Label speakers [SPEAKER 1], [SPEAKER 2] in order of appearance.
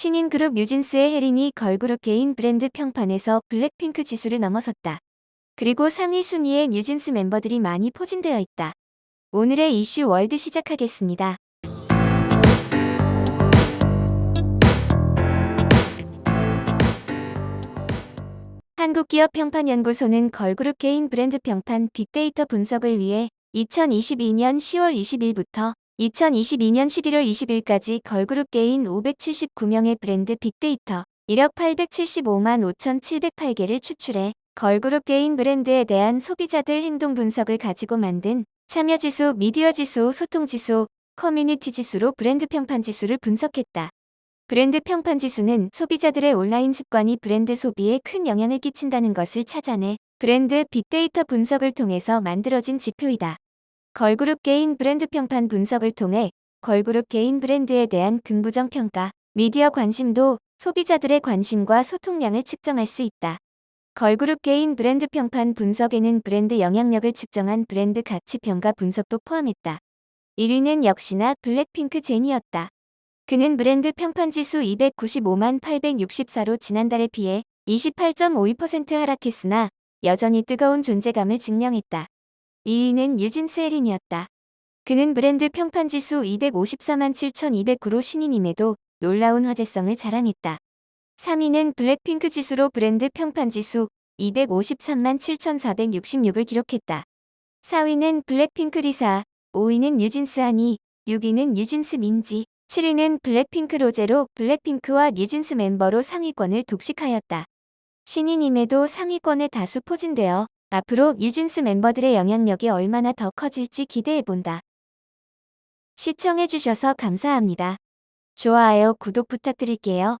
[SPEAKER 1] 신인 그룹 뉴진스의 혜린이 걸그룹 개인 브랜드 평판에서 블랙핑크 지수를 넘어섰다. 그리고 상위 순위에 뉴진스 멤버들이 많이 포진되어 있다. 오늘의 이슈 월드 시작하겠습니다. 한국기업 평판연구소는 걸그룹 개인 브랜드 평판 빅데이터 분석을 위해 2022년 10월 20일부터 2022년 11월 20일까지 걸그룹 개인 579명의 브랜드 빅데이터 1억 875만 5,708개를 추출해 걸그룹 개인 브랜드에 대한 소비자들 행동 분석을 가지고 만든 참여지수, 미디어지수, 소통지수, 커뮤니티지수로 브랜드 평판지수를 분석했다. 브랜드 평판지수는 소비자들의 온라인 습관이 브랜드 소비에 큰 영향을 끼친다는 것을 찾아내 브랜드 빅데이터 분석을 통해서 만들어진 지표이다. 걸그룹 개인 브랜드 평판 분석을 통해 걸그룹 개인 브랜드에 대한 긍부정 평가, 미디어 관심도, 소비자들의 관심과 소통량을 측정할 수 있다. 걸그룹 개인 브랜드 평판 분석에는 브랜드 영향력을 측정한 브랜드 가치 평가 분석도 포함했다. 1위는 역시나 블랙핑크 제니였다. 그는 브랜드 평판 지수 295만 864로 지난달에 비해 28.52% 하락했으나 여전히 뜨거운 존재감을 증명했다. 2위는 뉴진스 에린이었다. 그는 브랜드 평판 지수 254만 7209로 신인임에도 놀라운 화제성을 자랑했다. 3위는 블랙핑크 지수로 브랜드 평판 지수 253만 7466을 기록했다. 4위는 블랙핑크 리사, 5위는 뉴진스 하니, 6위는 뉴진스 민지, 7위는 블랙핑크 로제로 블랙핑크와 뉴진스 멤버로 상위권을 독식하였다. 신인임에도 상위권에 다수 포진되어 앞으로 뉴진스 멤버들의 영향력이 얼마나 더 커질지 기대해본다. 시청해주셔서 감사합니다. 좋아요, 구독 부탁드릴게요.